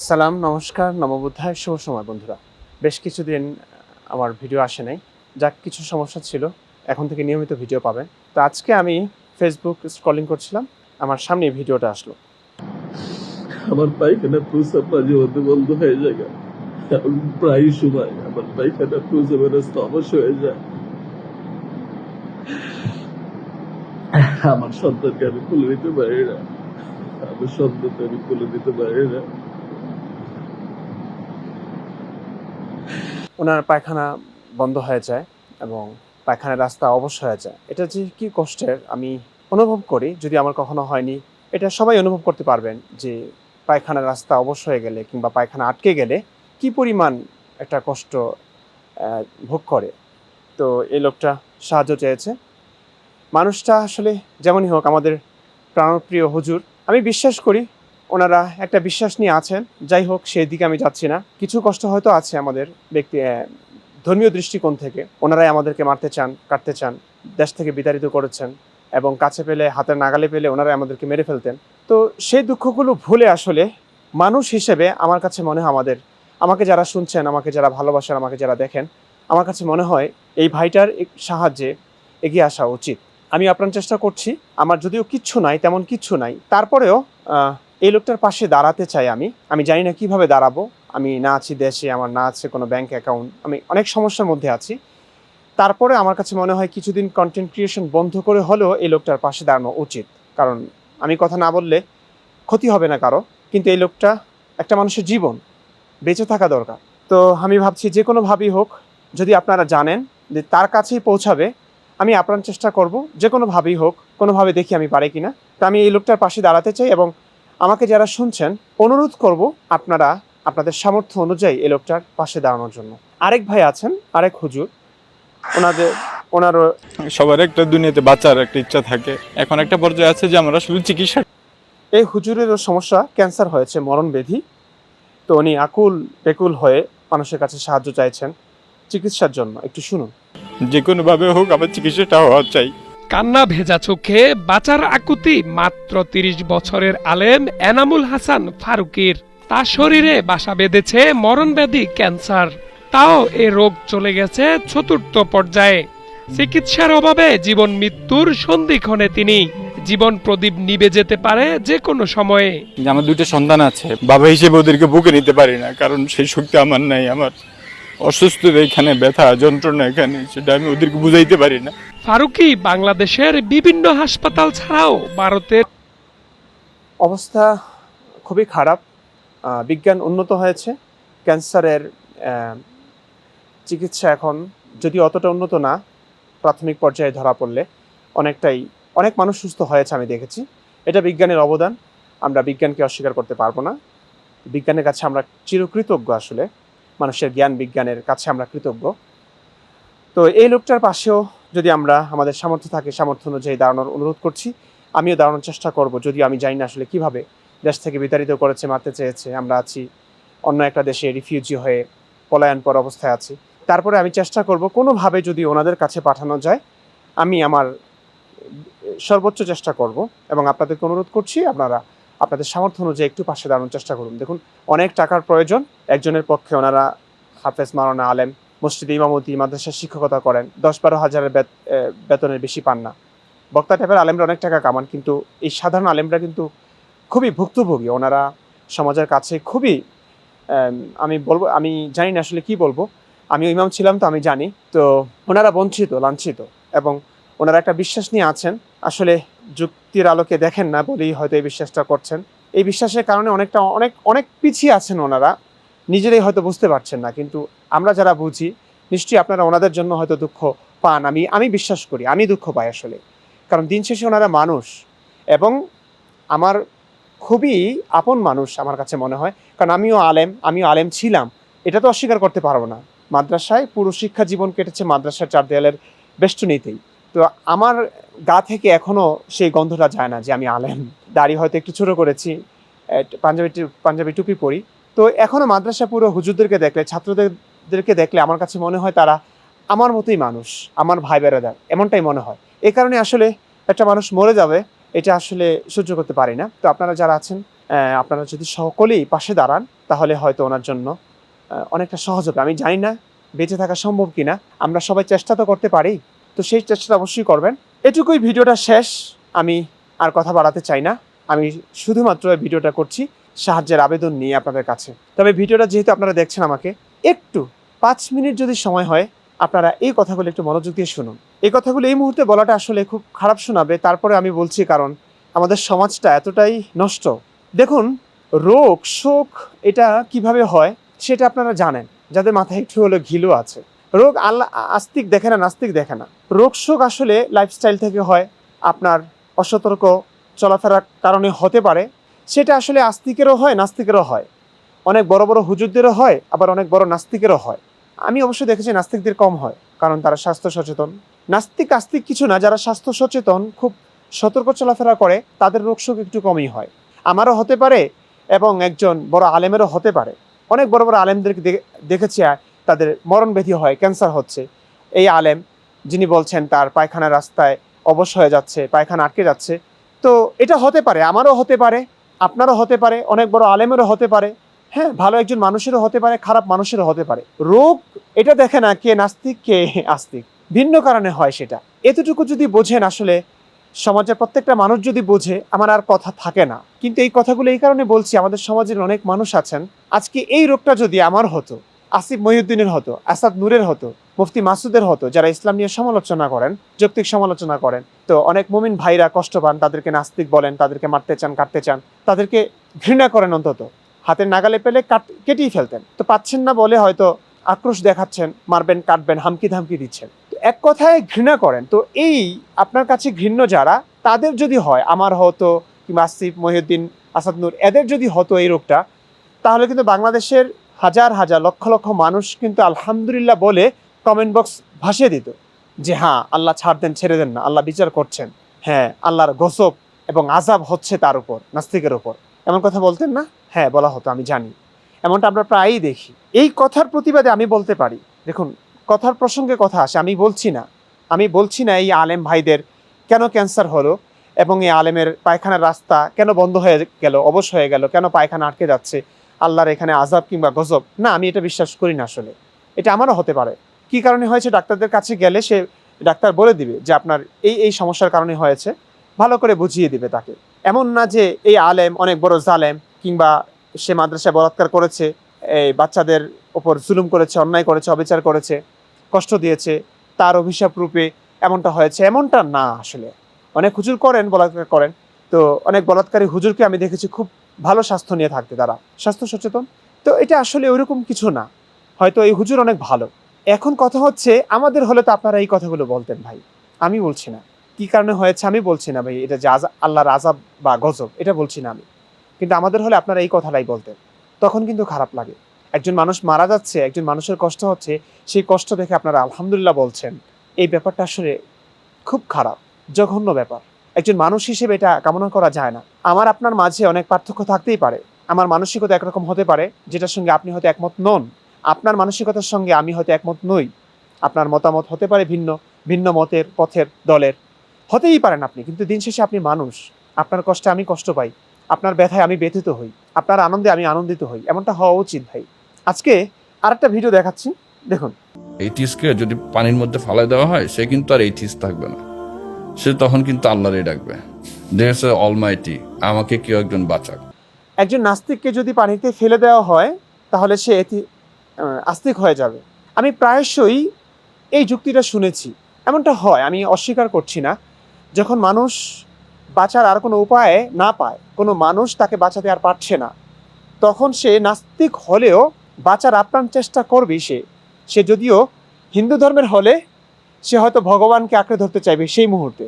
সালাম, নমস্কার নমবুদ্ধায় শুভ সময় বন্ধুরা। বেশ কিছুদিন আমার ভিডিও আসে নাই। যাক, কিছু সমস্যা ছিল, এখন থেকে নিয়মিত ভিডিও পাবেন। তো আজকে আমি ফেসবুক স্ক্রলিং করছিলাম, আমার সামনে ভিডিওটা আসলো। আমার পায়খানা প্রস্রাব মাঝে মধ্যে বন্ধ হয়ে যায় প্রায় সময় আমার পায়খানা প্রস্রাবের অবশ্য হয়ে যায়। আমার সন্তানকে আমি খুলে নিতে পারি না। আমার সন্তানকে আমি খুলে নিতে পারি না। ওনার পায়খানা বন্ধ হয়ে যায় এবং পায়খানার রাস্তা অবশ্য হয়ে যায়। এটা যে কি কষ্টের, আমি অনুভব করি, যদি আমার কখনো হয়নি, এটা সবাই অনুভব করতে পারবেন যে পায়খানার রাস্তা অবশ্য হয়ে গেলে কিংবা পায়খানা আটকে গেলে কি পরিমাণ একটা কষ্ট ভোগ করে। তো এই লোকটা সাহায্য চেয়েছে। মানুষটা আসলে যেমনই হোক আমাদের প্রাণপ্রিয় হুজুর, আমি বিশ্বাস করি ওনারা একটা বিশ্বাস নিয়ে আছেন। যাই হোক, সেই দিকে আমি যাচ্ছি না। কিছু কষ্ট হয়তো আছে আমাদের ব্যক্তি ধর্মীয় দৃষ্টিকোণ থেকে। ওনারাই আমাদেরকে মারতে চান, কাটতে চান, দেশ থেকে বিতাড়িত করেছেন এবং কাছে পেলে, হাতের নাগালে পেলে ওনারাই আমাদেরকে মেরে ফেলতেন। তো সেই দুঃখগুলো ভুলে আসলে মানুষ হিসেবে আমার কাছে মনে হয় আমাদের, আমাকে যারা শুনছেন, আমাকে যারা ভালোবাসেন, আমাকে যারা দেখেন, আমার কাছে মনে হয় এই ভাইটার সাহায্যে এগিয়ে আসা উচিত। আমি আপ্রাণ চেষ্টা করছি, আমার যদিও কিচ্ছু নাই, তেমন কিচ্ছু নাই। তারপরেও এই লোকটার পাশে দাঁড়াতে চাই আমি। আমি জানি না কীভাবে দাঁড়াবো। আমি না আছি দেশে, আমার না আছে কোনো ব্যাংক অ্যাকাউন্ট আমি অনেক সমস্যার মধ্যে আছি। তারপরে আমার কাছে মনে হয় কিছুদিন কন্টেন্ট ক্রিয়েশন বন্ধ করে হলেও এই লোকটার পাশে দাঁড়ানো উচিত। কারণ আমি কথা না বললে ক্ষতি হবে না কারও। কিন্তু এই লোকটা একটা মানুষের জীবন, বেঁচে থাকা দরকার। তো আমি ভাবছি যে কোনোভাবেই হোক, যদি আপনারা জানেন যে তার কাছেই পৌঁছাবে, আমি আপ্রাণ চেষ্টা করব। যে কোনোভাবেই হোক, কোনোভাবে দেখি আমি পারি কিনা। তো আমি এই লোকটার পাশে দাঁড়াতে চাই এবং আমাকে যারা শুনছেন অনুরোধ করব আপনারা আপনাদের সামর্থ্য অনুযায়ী এই লোকটার পাশে দাঁড়ানোর জন্য। আরেক ভাই আছেন আরেক হুজুর। ওনাদের ওনারও সবার একটা দুনিয়াতে বাঁচার একটা ইচ্ছা থাকে। এখন একটা পর্যায়ে আছে যে আমরা শুধু চিকিৎসা এই হুজুরেরও সমস্যা ক্যান্সার হয়েছে মরণ ব্যাধি। তো উনি আকুল বেকুল হয়ে মানুষের কাছে সাহায্য চাইছেন। চিকিৎসার জন্য একটু শুনুন। যে কোনোভাবে হোক আমার চিকিৎসাটা হওয়া চাই। কান্না ভেজা চোখে বাঁচার আকুতি মাত্র তিরিশ বছরের আলেম এনামুল হাসান ফারুকির। তার শরীরে বাসা বেঁধেছে মরণব্যাধি ক্যান্সার। তাও এ রোগ চলে গেছে চতুর্থ পর্যায়ে। চিকিৎসার অভাবে জীবন মৃত্যুর সন্ধিক্ষণে তিনি জীবন প্রদীপ নিবে যেতে পারে যে কোনো সময়ে আমার দুটো সন্তান আছে, বাবা হিসেবে ওদেরকে বুকে নিতে পারি না, কারণ সেই শক্তি আমার নাই, আমার অসুস্থতা এখানে ব্যথা যন্ত্রণা এখানে সেটা আমি ওদেরকে বুঝাইতে পারি না। ফারুকি বাংলাদেশের বিভিন্ন হাসপাতাল ছাড়াও ভারতের অবস্থা খুবই খারাপ। বিজ্ঞান উন্নত হয়েছে। ক্যান্সারের চিকিৎসা এখন যদি অতটা উন্নত না প্রাথমিক পর্যায়ে ধরা পড়লে অনেকটাই অনেক মানুষ সুস্থ হয়েছে আমি দেখেছি। এটা বিজ্ঞানের অবদান। আমরা বিজ্ঞানকে অস্বীকার করতে পারব না। বিজ্ঞানের কাছে আমরা চিরকৃতজ্ঞ আসলে। মানুষের জ্ঞান বিজ্ঞানের কাছে আমরা কৃতজ্ঞ। তো এই লোকটার পাশেও যদি আমরা আমাদের সামর্থ্য থাকে, সামর্থ্য অনুযায়ী দাঁড়ানোর অনুরোধ করছি, আমিও দাঁড়ানোর চেষ্টা করব। যদি আমি জানি না আসলে কীভাবে দেশ থেকে বিতাড়িত করেছে, মারতে চেয়েছে, আমরা আছি, অন্য একটা দেশে রিফিউজি হয়ে পলায়ন পর অবস্থায় আছি, তারপরে আমি চেষ্টা করব কোনোভাবে যদি ওনাদের কাছে পাঠানো যায়, আমি আমার সর্বোচ্চ চেষ্টা করব এবং আপনাদেরকে অনুরোধ করছি, আপনারা আপনাদের সামর্থ্য অনুযায়ী একটু পাশে দাঁড়ানোর চেষ্টা করুন। দেখুন, অনেক টাকার প্রয়োজন। একজনের পক্ষে ওনারা হাফেজ মারানা আলেম, মসজিদে ইমামতি, মাদ্রাসার শিক্ষকতা করেন। দশ বারো হাজারের বেত- বেতনের বেশি পান না। বক্তা টাইপের আলেমরা অনেক টাকা কামান, কিন্তু এই সাধারণ আলেমরা কিন্তু খুবই ভুক্তভোগী। ওনারা সমাজের কাছে খুবই আমি বলব, আমি জানি না আসলে কি বলব। আমি ইমাম ছিলাম তো আমি জানি। তো ওনারা বঞ্চিত, লাঞ্ছিত। এবং ওনারা একটা বিশ্বাস নিয়ে আছেন। আসলে যুক্তির আলোকে দেখেন না বলেই হয়তো এই বিশ্বাসটা করছেন। এই বিশ্বাসের কারণে অনেকটা, অনেক অনেক পিছিয়ে আছেন ওনারা। নিজেরাই হয়তো বুঝতে পারছেন না, কিন্তু আমরা যারা বুঝি, নিশ্চয়ই আপনারা ওনাদের জন্য হয়তো দুঃখ পান। আমি আমি বিশ্বাস করি, আমি দুঃখ পাই আসলে। কারণ দিন শেষে ওনারা মানুষ। এবং আমার খুবই আপন মানুষ আমার কাছে মনে হয়। কারণ আমিও আলেম আমিও আলেম ছিলাম। এটা তো অস্বীকার করতে পারব না। মাদ্রাসায় পুরো শিক্ষা জীবন কেটেছে মাদ্রাসার চার দেয়ালের বেষ্টনীতেই। তো আমার গা থেকে এখনও সেই গন্ধটা যায় না যে আমি আলেম। দাড়ি হয়তো একটু ছোট করেছি পাঞ্জাবি পাঞ্জাবি টুপি পরি। তো এখনও মাদ্রাসা পুরো হুজুরদেরকে দেখলে, ছাত্রদেরকে দেখলে আমার কাছে মনে হয় তারা আমার মতোই মানুষ, আমার ভাই বেড়াদার এমনটাই মনে হয়। এই কারণে আসলে একটা মানুষ মরে যাবে, এটা আসলে সহ্য করতে পারি না। তো আপনারা যারা আছেন আপনারা যদি সকলেই পাশে দাঁড়ান, তাহলে হয়তো ওনার জন্য অনেকটা সহজ হবে। আমি জানি না বেঁচে থাকা সম্ভব কিনা। আমরা সবাই চেষ্টা তো করতে পারি। তো সেই চেষ্টা অবশ্যই করবেন। এটুকুই ভিডিওটা শেষ। আমি আর কথা বাড়াতে চাই না। আমি শুধুমাত্র ভিডিওটা করছি সাহায্যের আবেদন নিয়ে আপনাদের কাছে। তবে ভিডিওটা যেহেতু আপনারা দেখছেন আমাকে, একটু পাঁচ মিনিট যদি সময় হয়, আপনারা এই কথাগুলো একটু মনোযোগ দিয়ে শুনুন। এই কথাগুলো এই মুহূর্তে বলাটা আসলে খুব খারাপ শোনাবে, তারপরে আমি বলছি কারণ আমাদের সমাজটা এতটাই নষ্ট। দেখুন, রোগ, শোক, এটা কীভাবে হয় সেটা আপনারা জানেন। যাদের মাথায় একটু হলো ঘিলু আছে। রোগ আল্লাহ আস্তিক দেখে না, নাস্তিক দেখে না। রোগ শোক আসলে লাইফস্টাইল থেকে হয়, আপনার অসতর্ক চলাফেরার কারণে হতে পারে, সেটা আসলে আস্তিকেরও হয়, নাস্তিকেরও হয়। অনেক বড় বড় হুজুরদেরও হয়, আবার অনেক বড় নাস্তিকেরও হয়। আমি অবশ্য দেখেছি নাস্তিকদের কম হয়, কারণ তারা স্বাস্থ্য সচেতন। নাস্তিক আস্তিক কিছু না, যারা স্বাস্থ্য সচেতন, খুব সতর্ক চলাফেরা করে, তাদের রোগ শোক একটু কমই হয়। আমারও হতে পারে এবং একজন বড় আলেমেরও হতে পারে। অনেক বড় বড় আলেমদেরকে দেখেছি তাদের মরণ ব্যাধি হয়, ক্যান্সার হচ্ছে। এই আলেম যিনি বলছেন তার পায়খানার রাস্তায় অবশ হয়ে যাচ্ছে, পায়খানা আটকে যাচ্ছে। তো এটা হতে পারে, আমারও হতে পারে, আপনারও হতে পারে, অনেক বড় আলেমেরও হতে পারে। হ্যাঁ ভালো একজন মানুষেরও হতে পারে, খারাপ মানুষেরও হতে পারে। রোগ, এটা দেখে না কে নাস্তিক, কে আস্তিক। ভিন্ন কারণে হয় সেটা। এতটুকু যদি বোঝেন আসলে, সমাজের প্রত্যেকটা মানুষ যদি বোঝে, আমার আর কথা থাকে না। কিন্তু এই কথাগুলো এই কারণে বলছি, আমাদের সমাজের অনেক মানুষ আছেন। আজকে এই রোগটা যদি আমার হতো, আসিফ মহিউদ্দিনের হতো, আসাদ নূরের হতো মুফতি মাসুদের হতো, যারা ইসলাম নিয়ে সমালোচনা করেন, যৌক্তিক সমালোচনা করেন। তো অনেক মুমিন ভাইরা কষ্ট পান, তাদেরকে নাস্তিক বলেন, তাদেরকে মারতে চান, কাটতে চান, তাদেরকে ঘৃণা করেন অন্তত। হাতের নাগালে পেলে কাট, কেটেই ফেলতেন। তো পাচ্ছেন না বলে হয়তো আক্রোশ দেখাচ্ছেন, মারবেন, কাটবেন, হামকি ধামকি দিচ্ছেন। এক কথায় ঘৃণা করেন। তো এই আপনার কাছে ঘৃণ্য যারা, তাদের যদি হয়, আমার হতো কিংবা আসিফ, মহিউদ্দিন আসাদনুর এদের যদি হতো এই রোগটা, তাহলে কিন্তু বাংলাদেশের হাজার হাজার লক্ষ লক্ষ মানুষ কিন্তু আলহামদুলিল্লাহ বলে কমেন্ট বক্স ভাসিয়ে দিত যে হ্যাঁ আল্লাহ ছাড় দেন, ছেড়ে দেন না। আল্লাহ বিচার করছেন। হ্যাঁ আল্লাহর গসব এবং আজাব হচ্ছে তার উপর, নাস্তিকের উপর। এমন কথা বলতেন না? হ্যাঁ বলা হতো, আমি জানি। এমনটা আমরা প্রায়ই দেখি। এই কথার প্রতিবাদে আমি বলতে পারি। দেখুন, কথার প্রসঙ্গে কথা আসে, আমি বলছি না। আমি বলছি না এই আলেম ভাইদের কেন ক্যান্সার হলো এবং এই আলেমের পায়খানার রাস্তা কেন বন্ধ হয়ে গেল, অবশ হয়ে গেল, কেন পায়খানা আটকে যাচ্ছে, আল্লাহর এখানে আজাব কিংবা গজব? না, আমি এটা বিশ্বাস করি না আসলে। এটা আমারও হতে পারে। কি কারণে হয়েছে? ডাক্তারদের কাছে গেলে সে ডাক্তার বলে দিবে যে আপনার এই এই সমস্যার কারণে হয়েছে। ভালো করে বুঝিয়ে দিবে তাকে। এমন না যে এই আলেম, অনেক বড় জালেম কিংবা সে মাদ্রাসায় বলাৎকার করেছে, এই বাচ্চাদের ওপর জুলুম করেছে, অন্যায় করেছে, অবিচার করেছে, কষ্ট দিয়েছে, তার অভিশাপ রূপে এমনটা হয়েছে। এমনটা না আসলে। অনেক হুজুর করেন, বলাৎকার করেন। তো অনেক বলাৎকারী হুজুরকে আমি দেখেছি খুব ভালো স্বাস্থ্য নিয়ে থাকতে তারা। স্বাস্থ্য সচেতন? তো এটা আসলে ওইরকম কিছু না। হয়তো এই হুজুর অনেক ভালো। এখন কথা হচ্ছে, আমাদের হলে তো আপনারা এই কথাগুলো বলতেন ভাই। আমি বলছি না। কি কারণে হয়েছে আমি বলছি না ভাই, এটা যে আল্লাহর আজাব বা গজব, এটা বলছি না আমি। কিন্তু আমাদের হলে আপনারা এই কথাটাই বলতেন। তখন কিন্তু খারাপ লাগে। একজন মানুষ মারা যাচ্ছে, একজন মানুষের কষ্ট হচ্ছে, সেই কষ্ট দেখে আপনারা আলহামদুলিল্লাহ বলছেন। এই ব্যাপারটা আসলে খুব খারাপ, জঘন্য ব্যাপার। একজন মানুষ হিসেবে এটা কামনা করা যায় না। আমার আপনার মাঝে অনেক পার্থক্য থাকতেই পারে। আমার মানসিকতা একরকম হতে পারে, যেটার সঙ্গে আপনি হয়তো একমত নন। আপনার মানসিকতার সঙ্গে আমি হয়তো একমত নই। আপনার মতামত হতে পারে ভিন্ন ভিন্ন মতের পথের দলের। হতেই পারেন আপনি কিন্তু দিন শেষে আপনি মানুষ। আপনার কষ্টে আমি কষ্ট পাই আপনার ব্যথায় আমি ব্যথিত হই আপনার আনন্দে আমি আনন্দিত হই এমনটা হওয়া উচিত ভাই। আজকে আরেকটা ভিডিও দেখাচ্ছি দেখুন। এই টিসকে যদি পানির মধ্যে ফালাই দেওয়া হয় সে কিন্তু আর এই টিস থাকবে না। সে তখন কিন্তু আল্লাহরই ডাকবে। দেখেছে অলমাইটি আমাকে কেউ একজন বাঁচাক। একজন নাস্তিককে যদি পানিতে ফেলে দেওয়া হয় তাহলে সে আস্তিক হয়ে যাবে। আমি প্রায়শই এই যুক্তিটা শুনেছি। এমনটা হয়, আমি অস্বীকার করছি না। যখন মানুষ বাঁচার আর কোনো উপায় না পায়, কোনো মানুষ তাকে বাঁচাতে আর পারছে না, তখন সে নাস্তিক হলেও বাঁচার আপ্রাণ চেষ্টা করবে সে। সে যদিও হিন্দু ধর্মের হলে সে হয়তো ভগবানকে আঁকড়ে ধরতে চাইবে সেই মুহূর্তে।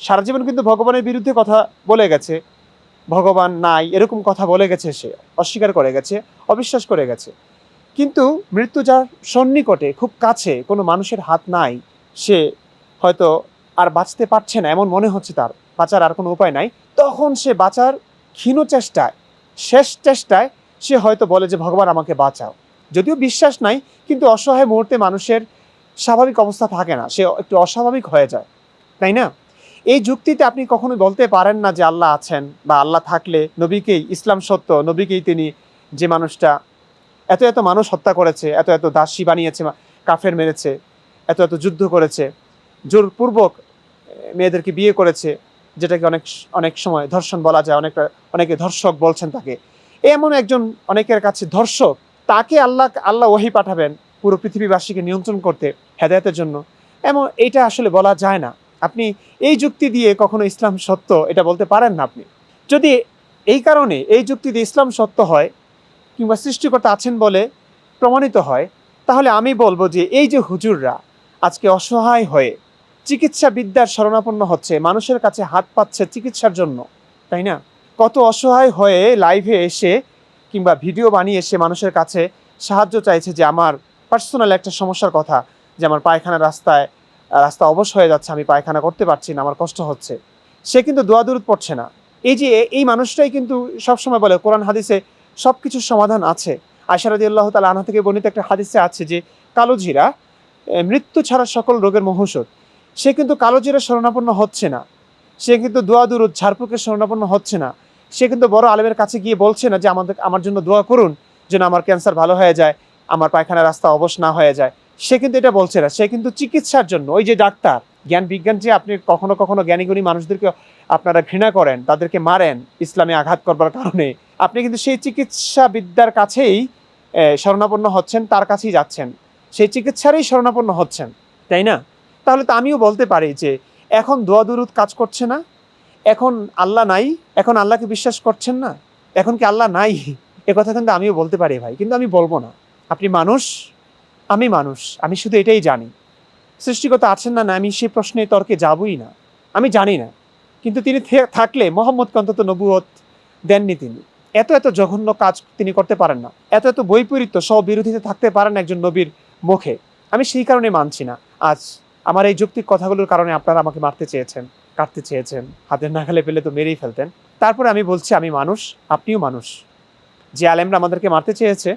সারা জীবন কিন্তু ভগবানের বিরুদ্ধে কথা বলে গেছে। ভগবান নাই, এরকম কথা বলে গেছে সে, অস্বীকার করে গেছে, অবিশ্বাস করে গেছে। কিন্তু মৃত্যু যার সন্নিকটে খুব কাছে কোনো মানুষের হাত নাই, সে হয়তো আর বাঁচতে পারছে না, এমন মনে হচ্ছে তার, বাঁচার আর কোনো উপায় নাই। তখন সে বাঁচার ক্ষীণ চেষ্টায়, শেষ চেষ্টায় সে হয়তো বলে যে, ভগবান, আমাকে বাঁচাও। যদিও বিশ্বাস নাই, কিন্তু অসহায় মুহূর্তে মানুষের স্বাভাবিক অবস্থা থাকে না, সে একটু অস্বাভাবিক হয়ে যায়, তাই না? এই যুক্তিতে আপনি কখনো বলতে পারেন না যে, আল্লাহ আছেন বা আল্লাহ থাকলে নবীকেই, ইসলাম সত্য, নবীকেই তিনি যে মানুষটা এত এত মানুষ হত্যা করেছে, এত এত দাসী বানিয়েছে কাফের মেরেছে, এত এত যুদ্ধ করেছে। জোরপূর্বক মেয়েদেরকে বিয়ে করেছে, যেটাকে অনেক অনেক সময় ধর্ষণ বলা যায়, অনেকটা, অনেকে ধর্ষক বলছেন তাকে। এমন একজন অনেকের কাছে ধর্ষক, তাকে আল্লাহ আল্লাহ ওহি পাঠাবেন পুরো পৃথিবীবাসীকে নিয়ন্ত্রণ করতে, হেদায়তের জন্য। এমন, এটা আসলে বলা যায় না। আপনি এই যুক্তি দিয়ে কখনো ইসলাম সত্য এটা বলতে পারেন না আপনি? যদি এই কারণে এই যুক্তি দিয়ে ইসলাম সত্য হয় কিংবা সৃষ্টিকর্তা আছেন বলে প্রমাণিত হয়, তাহলে আমি বলব যে এই যে হুজুররা আজকে অসহায় হয়ে চিকিৎসা বিদ্যার শরণাপন্ন হচ্ছে, মানুষের কাছে হাত পাচ্ছে চিকিৎসার জন্য, তাই না? কত অসহায় হয়ে লাইভে এসে কিংবা ভিডিও বানিয়ে এসে মানুষের কাছে সাহায্য চাইছে যে আমার পার্সোনাল একটা সমস্যার কথা, যে আমার পায়খানা রাস্তায়, রাস্তা অবশ হয়ে যাচ্ছে, আমি পায়খানা করতে পারছি না, আমার কষ্ট হচ্ছে। সে কিন্তু দোয়া পড়ছে না। এই যে এই মানুষটাই কিন্তু সবসময় বলে, কোরআন, হাদিসে সব কিছুর সমাধান আছে। আশারাদি আল্লাহ তালা আনহা থেকে বর্ণিত একটা হাদিসে আছে যে কালোজিরা মৃত্যু ছাড়া সকল রোগের মহৌষধ। সে কিন্তু কালোজিরা শরণাপন্ন হচ্ছে না। সে কিন্তু দোয়া দুরুদ, ঝাড়ফুকের শরণাপন্ন হচ্ছে না। সে কিন্তু বড় আলেমের কাছে গিয়ে বলছে না যে, আমাদের, আমার জন্য দোয়া করুন যেন আমার ক্যান্সার ভালো হয়ে যায়, আমার পায়খানা রাস্তা অবশ না হয়ে যায়। সে কিন্তু এটা বলছে না। সে কিন্তু চিকিৎসার জন্য, ওই যে ডাক্তার জ্ঞান বিজ্ঞান যে আপনি কখনো কখনো জ্ঞানীগুণী মানুষদেরকে আপনারা ঘৃণা করেন, তাদেরকে মারেন, ইসলামে আঘাত করবার কারণে। আপনি কিন্তু সেই চিকিৎসা বিদ্যার কাছেই শরণাপন্ন হচ্ছেন, তার কাছেই যাচ্ছেন। সেই চিকিৎসারই শরণাপন্ন হচ্ছেন, তাই না? তাহলে তো আমিও বলতে পারি যে, এখন দোয়া দুরুদ কাজ করছে না? এখন আল্লাহ নাই, এখন আল্লাহকে বিশ্বাস করছেন না? এখন কি আল্লাহ নাই? এ কথা কিন্তু আমিও বলতে পারি ভাই, কিন্তু আমি বলব না। আপনি মানুষ, আমি মানুষ, আমি শুধু এটাই জানি। সৃষ্টিকতা আছেন না না, আমি সেই প্রশ্নে তর্কে যাবই না। আমি জানি না। কিন্তু তিনি থাকলে মোহাম্মদকে অন্তত নবুয়ত দেননি তিনি। এত এত জঘন্য কাজ তিনি করতে পারেন না। এত এত বৈপরীত্য সব বিরোধিতা থাকতে পারেন একজন নবীর মুখে। আমি সেই কারণে মানছি না। আজ আমার এই যৌক্তিক কথাগুলোর কারণে আপনারা আমাকে মারতে চেয়েছেন, কাটতে চেয়েছেন, হাতের নাগালে পেলে তো মেরেই ফেলতেন। তারপরে আমি বলছি, আমি মানুষ, আপনিও মানুষ। যে আলেমরা আমাদেরকে মারতে চেয়েছে,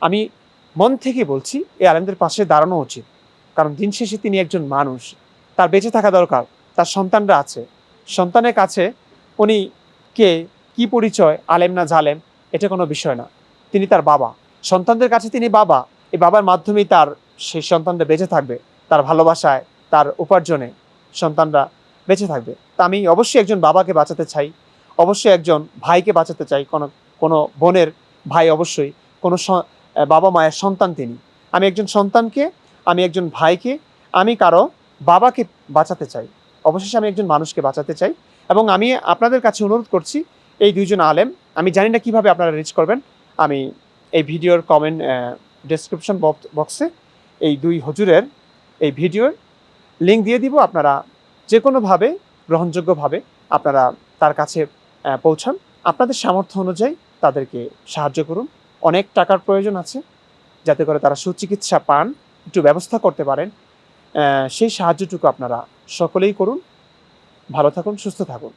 আমি মন থেকে বলছি, এই আলেমদের পাশে দাঁড়ানো উচিত। কারণ দিন শেষে তিনি একজন মানুষ। তার বেঁচে থাকা দরকার, তার সন্তানরা আছে। সন্তানের কাছে উনি কে, কি পরিচয়, আলেম না জালেম, এটা কোনো বিষয় না। তিনি তার বাবা। সন্তানদের কাছে তিনি বাবা। এই বাবার মাধ্যমেই তার সেই সন্তানরা বেঁচে থাকবে, তার ভালোবাসায়, তার উপার্জনে সন্তানরা বেঁচে থাকবে। তা আমি অবশ্যই একজন বাবাকে বাঁচাতে চাই, অবশ্যই একজন ভাইকে বাঁচাতে চাই, কোনো কোনো বোনের ভাই অবশ্যই, কোনো বাবা মায়ের সন্তান তিনি। আমি একজন সন্তানকে আমি একজন ভাইকে, আমি কারও বাবাকে বাঁচাতে চাই। অবশেষে আমি একজন মানুষকে বাঁচাতে চাই এবং আমি আপনাদের কাছে অনুরোধ করছি, এই দুইজন আলেম, আমি জানি না কীভাবে আপনারা রিচ করবেন, আমি এই ভিডিওর কমেন্ট ডেসক্রিপশন বক্সে এই দুই হজুরের এই ভিডিওর লিঙ্ক দিয়ে দিব, আপনারা যে কোনোভাবে গ্রহণযোগ্যভাবে আপনারা তার কাছে পৌঁছান। আপনাদের সামর্থ্য অনুযায়ী তাদেরকে সাহায্য করুন। অনেক টাকার প্রয়োজন আছে, যাতে করে তারা সুচিকিৎসা পান। একটু ব্যবস্থা করতে পারেন। সেই সাহায্যটুকু আপনারা সকলেই করুন। ভালো থাকুন সুস্থ থাকুন।